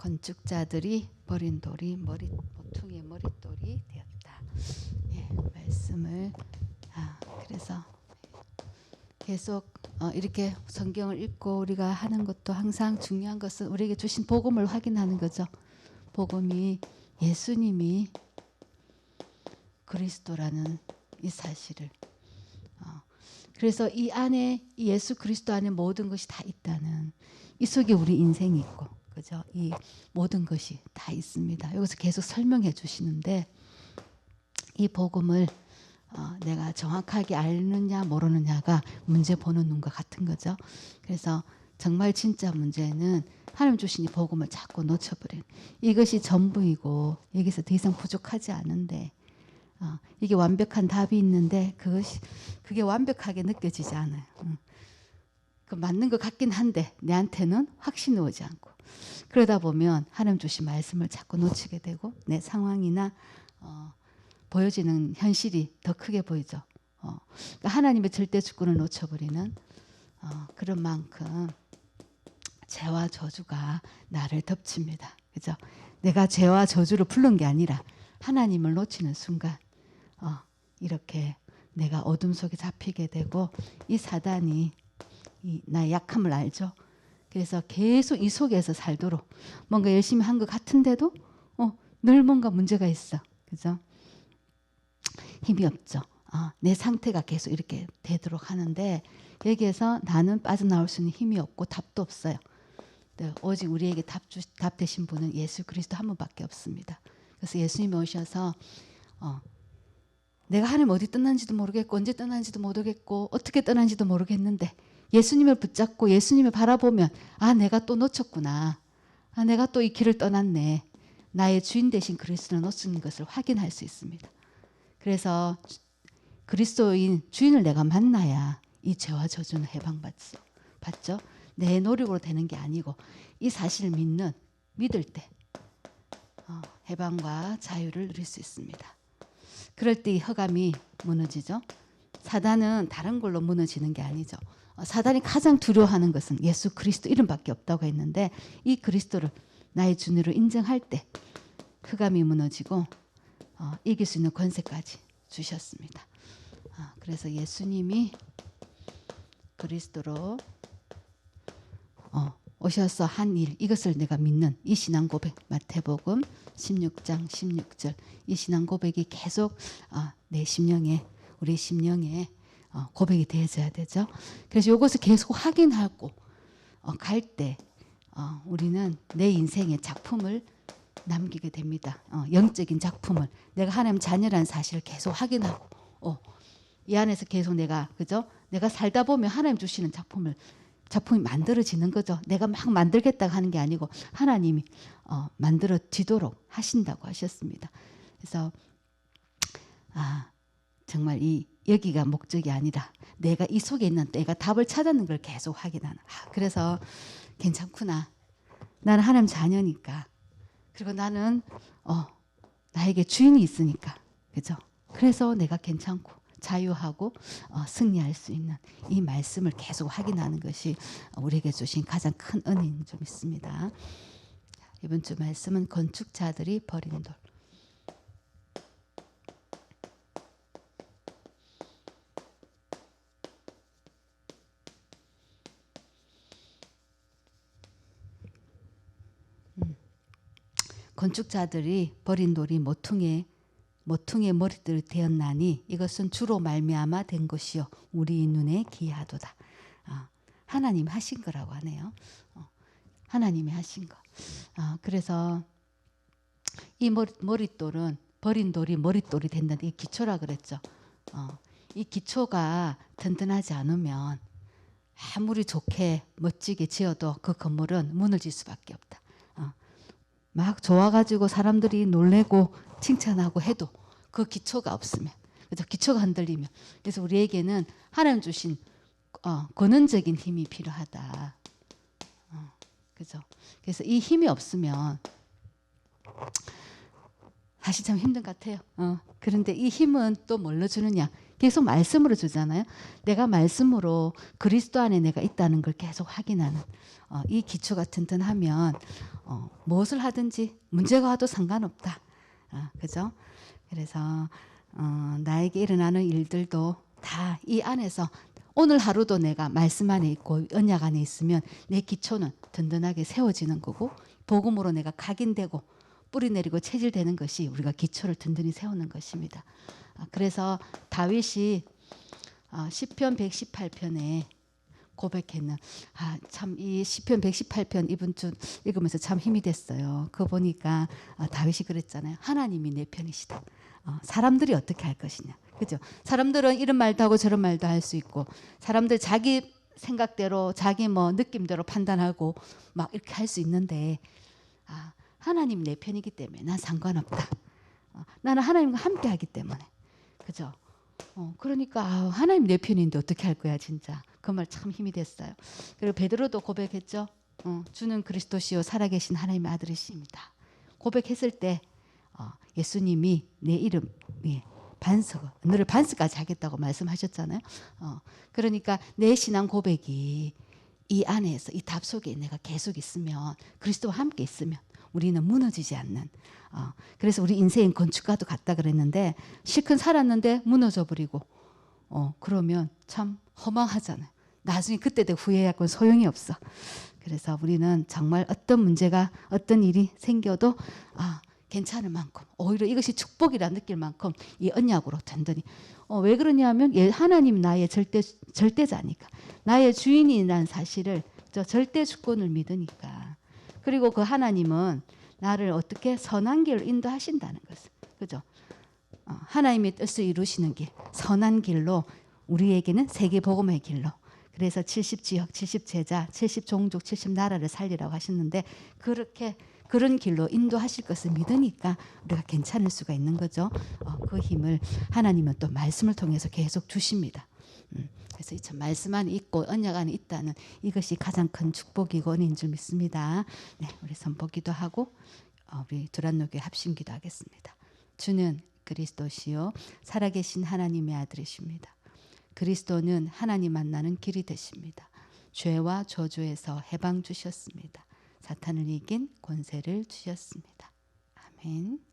건축자들이 버린 돌이 머리 모퉁이의 머릿돌이 되었다. 예, 말씀을 아, 그래서 계속 어, 이렇게 성경을 읽고 우리가 하는 것도 항상 중요한 것은 우리에게 주신 복음을 확인하는 거죠. 복음이 예수님이 그리스도라는 이 사실을 어, 그래서 이 안에 이 예수 그리스도 안에 모든 것이 다 있다는 이 속에 우리 인생이 있고 그죠? 이 모든 것이 다 있습니다. 여기서 계속 설명해 주시는데 이 복음을 어, 내가 정확하게 알느냐 모르느냐가 문제 보는 눈과 같은 거죠. 그래서 정말 진짜 문제는 하나님 주신 이 복음을 자꾸 놓쳐버린 이것이 전부이고 여기서 더 이상 부족하지 않은데 어, 이게 완벽한 답이 있는데 그것이 그게 완벽하게 느껴지지 않아요. 응. 그 맞는 것 같긴 한데 내한테는 확신이 오지 않고 그러다 보면 하나님 주신 말씀을 자꾸 놓치게 되고 내 상황이나 어, 보여지는 현실이 더 크게 보이죠. 어, 그러니까 하나님의 절대 주권을 놓쳐버리는 어, 그런 만큼 죄와 저주가 나를 덮칩니다. 그죠? 내가 죄와 저주를 부른 게 아니라 하나님을 놓치는 순간 어, 이렇게 내가 어둠 속에 잡히게 되고 이 사단이 이 나의 약함을 알죠. 그래서 계속 이 속에서 살도록 뭔가 열심히 한 것 같은데도 어, 늘 뭔가 문제가 있어. 그죠? 힘이 없죠. 어, 내 상태가 계속 이렇게 되도록 하는데 여기에서 나는 빠져나올 수 있는 힘이 없고 답도 없어요. 네, 오직 우리에게 답, 주, 답 되신 분은 예수 그리스도 한 분밖에 없습니다. 그래서 예수님이 오셔서 어, 내가 하나님 어디 떠난지도 모르겠고 언제 떠난지도 모르겠고 어떻게 떠난지도 모르겠는데 예수님을 붙잡고 예수님을 바라보면 아 내가 또 놓쳤구나. 아 내가 또 이 길을 떠났네. 나의 주인 되신 그리스도를 놓친 것을 확인할 수 있습니다. 그래서 그리스도인 주인을 내가 만나야 이 죄와 저주는 해방받죠. 받죠? 내 노력으로 되는 게 아니고 이 사실을 믿는 믿을 때 어, 해방과 자유를 누릴 수 있습니다. 그럴 때 이 허감이 무너지죠. 사단은 다른 걸로 무너지는 게 아니죠. 어, 사단이 가장 두려워하는 것은 예수 그리스도 이름밖에 없다고 했는데 이 그리스도를 나의 주님으로 인정할 때 흑암이 무너지고 어, 이길 수 있는 권세까지 주셨습니다. 어, 그래서 예수님이 그리스도로 어, 오셔서 한 일 이것을 내가 믿는 이 신앙 고백 마태복음 16장 16절 이 신앙 고백이 계속 어, 내 심령에 우리 심령에 어, 고백이 되어져야 되죠. 그래서 이것을 계속 확인하고 어, 갈때 어, 우리는 내 인생의 작품을 남기게 됩니다. 어, 영적인 작품을 내가 하나님 자녀라는 사실을 계속 확인하고 어, 이 안에서 계속 내가 그죠? 내가 살다 보면 하나님 주시는 작품을 작품이 만들어지는 거죠. 내가 막 만들겠다고 하는 게 아니고 하나님이 어, 만들어지도록 하신다고 하셨습니다. 그래서 아 정말 이 여기가 목적이 아니라 내가 이 속에 있는 내가 답을 찾았는 걸 계속 확인하는. 아, 그래서 괜찮구나. 나는 하나님 자녀니까. 그리고 나는 어 나에게 주인이 있으니까. 그죠? 그래서 내가 괜찮고 자유하고 어, 승리할 수 있는 이 말씀을 계속 확인하는 것이 우리에게 주신 가장 큰 은혜인 좀 있습니다. 이번 주 말씀은 건축자들이 버린 돌. 건축자들이 버린 돌이 모퉁이에 모퉁이의 머리들이 되었나니 이것은 주로 말미암아 된 것이요 우리 눈에 기하도다. 어, 하나님 하신 거라고 하네요. 어, 하나님이 하신 거. 어, 그래서 이 머리, 머릿돌은 버린 돌이 머릿돌이 된다는 이 기초라 그랬죠. 어, 이 기초가 든든하지 않으면 아무리 좋게 멋지게 지어도 그 건물은 무너질 수밖에 없다. 어, 막 좋아가지고 사람들이 놀래고 칭찬하고 해도 그 기초가 없으면 그죠 기초가 흔들리면 그래서 우리에게는 하나님 주신 어, 권원적인 힘이 필요하다. 어, 그죠? 그래서 이 힘이 없으면 사실 참 힘든 것 같아요. 어, 그런데 이 힘은 또 뭘로 주느냐? 계속 말씀으로 주잖아요. 내가 말씀으로 그리스도 안에 내가 있다는 걸 계속 확인하는 어, 이 기초가 튼튼하면 어, 무엇을 하든지 문제가 와도 상관없다. 어, 그죠? 그래서 어, 나에게 일어나는 일들도 다 이 안에서 오늘 하루도 내가 말씀 안에 있고 언약 안에 있으면 내 기초는 든든하게 세워지는 거고 복음으로 내가 각인되고 뿌리 내리고 체질되는 것이 우리가 기초를 든든히 세우는 것입니다. 아, 그래서 다윗이 아, 시편 118편에 고백했는 아 참 이 시편 118편 이번 주 읽으면서 참 힘이 됐어요. 그거 보니까 아, 다윗이 그랬잖아요. 하나님이 내 편이시다. 어, 사람들이 어떻게 할 것이냐. 그죠? 사람들은 이런 말도 하고 저런 말도 할 수 있고 사람들 자기 생각대로 자기 뭐 느낌대로 판단하고 막 이렇게 할 수 있는데 아, 하나님 내 편이기 때문에 난 상관없다. 어, 나는 하나님과 함께 하기 때문에. 그죠? 어, 그러니까 아, 하나님 내 편인데 어떻게 할 거야 진짜 그 말 참 힘이 됐어요. 그리고 베드로도 고백했죠. 어, 주는 그리스도시요 살아계신 하나님의 아들이십니다. 고백했을 때 어, 예수님이 내 이름 예, 반석 너를 반석까지 하겠다고 말씀하셨잖아요. 어, 그러니까 내 신앙 고백이 이 안에서 이 답 속에 내가 계속 있으면 그리스도와 함께 있으면 우리는 무너지지 않는. 어, 그래서 우리 인생 건축가도 같다 그랬는데 실컷 살았는데 무너져 버리고 어, 그러면 참 허망하잖아요. 나중에 그때 되고 후회할 소용이 없어. 그래서 우리는 정말 어떤 문제가 어떤 일이 생겨도 아 괜찮을 만큼 오히려 이것이 축복이라 느낄 만큼 이 언약으로 든든히 어, 왜 그러냐면 예, 하나님 나의 절대 절대자니까 나의 주인이라는 사실을 저 절대 주권을 믿으니까 그리고 그 하나님은 나를 어떻게 선한 길로 인도하신다는 것을 그죠? 어, 하나님의 뜻을 이루시는 길 선한 길로 우리에게는 세계 복음의 길로 그래서 70 지역, 70 제자, 70 종족, 70 나라를 살리라고 하셨는데 그렇게 그런 길로 인도하실 것을 믿으니까 우리가 괜찮을 수가 있는 거죠. 어, 그 힘을 하나님은 또 말씀을 통해서 계속 주십니다. 음, 그래서 이 참 말씀 안에 있고 언약 안에 있다는 이것이 가장 큰 축복이고 은혜인 줄 믿습니다. 네, 우리 선보기도 하고 어, 우리 두란노교회 합심기도 하겠습니다. 주는 그리스도시요 살아계신 하나님의 아들이십니다. 그리스도는 하나님 만나는 길이 되십니다. 죄와 저주에서 해방 주셨습니다. 사탄을 이긴 권세를 주셨습니다. 아멘.